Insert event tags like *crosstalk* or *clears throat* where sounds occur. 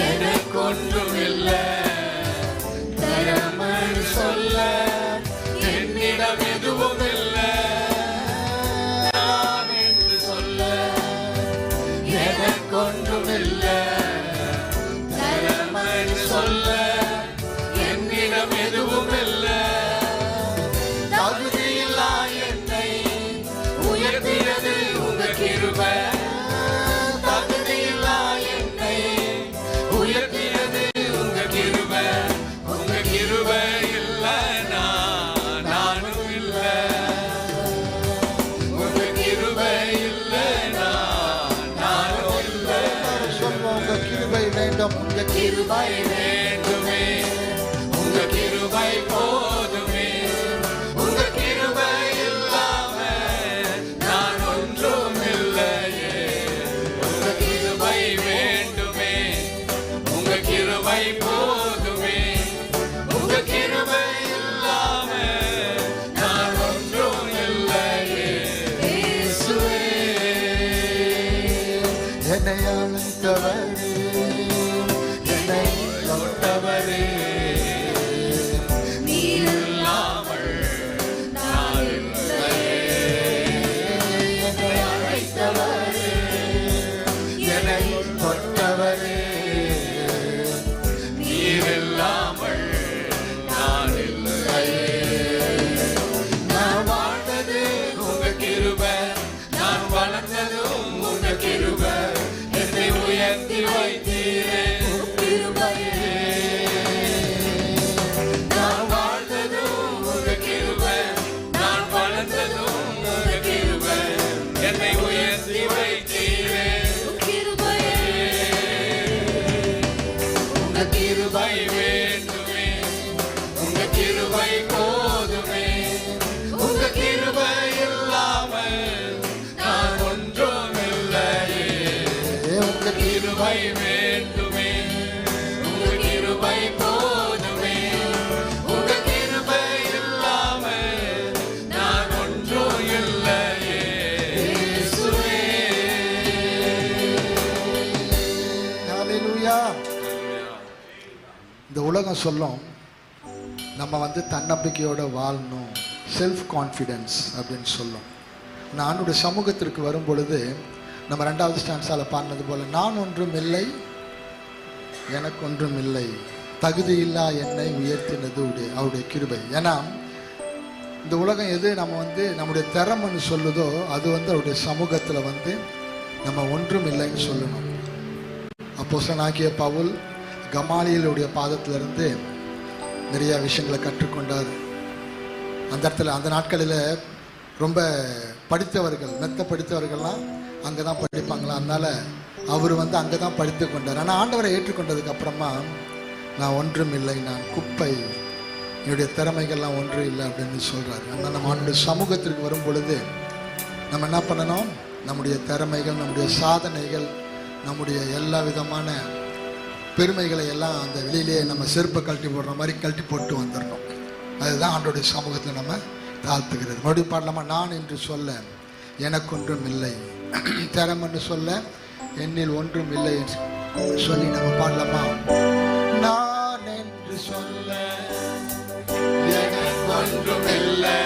எனக்கு என்னை அழைத்தவரே உலகம் சொல்லும் நம்ம வந்து தன்னம்பிக்கையோட வாழணும் செல்ஃப் கான்ஃபிடென்ஸ் அப்படின்னு சொல்லும். நானுடைய சமூகத்திற்கு வரும் பொழுது நம்ம ரெண்டாவது ஸ்டான்ஸால் பாடினது போல் நான் ஒன்றும் இல்லை எனக்கு ஒன்றும் இல்லை. தகுதியில்லா என்னை உயர்த்தினது உடைய அவருடைய கிருபை. ஏன்னா இந்த உலகம் எது நம்ம வந்து நம்முடைய திறமைன்னு சொல்லுதோ அது வந்து அவருடைய சமூகத்தில் வந்து நம்ம ஒன்றும் இல்லைன்னு சொல்லணும். அப்போஸ்தலனாகிய பவுல் கமாலியலுடைய பாதத்திலிருந்து நிறைய விஷயங்களை கற்றுக்கொண்டார். அந்த இடத்துல அந்த நாட்களில் ரொம்ப படித்தவர்கள் மெத்த படித்தவர்கள்லாம் அங்கே தான் படிப்பாங்களா? அதனால் அவர் வந்து அங்கே தான் படித்து கொண்டார். ஆனால் ஆண்டவரை ஏற்றுக்கொண்டதுக்கு அப்புறமா நான் ஒன்றும் இல்லை நான் குப்பை என்னுடைய திறமைகள்லாம் ஒன்றும் இல்லை அப்படின்னு சொல்கிறாரு ஆனால் நம்ம ஆண்டு சமூகத்திற்கு வரும் பொழுது நம்ம என்ன பண்ணணும்? நம்முடைய திறமைகள் நம்முடைய சாதனைகள் நம்முடைய எல்லா விதமான பெருமைகளை எல்லாம் அந்த வெளியிலேயே நம்ம செருப்பை கழட்டி போடுற மாதிரி கழட்டி போட்டு வந்துடணும். அதுதான் ஆண்டோடைய சமூகத்தில் நம்ம தாழ்த்துகிறது. மறுபடியும் பாடலாமா? நான் என்று சொல்ல எனக்கொன்றும் இல்லை. *clears throat* திறமைன்னு சொல்ல என்னில் ஒன்றும் இல்லை என்று சொல்லி நம்ம பாடலாமா? நான் என்று சொல்ல எனக்கு ஒன்றுமில்லை.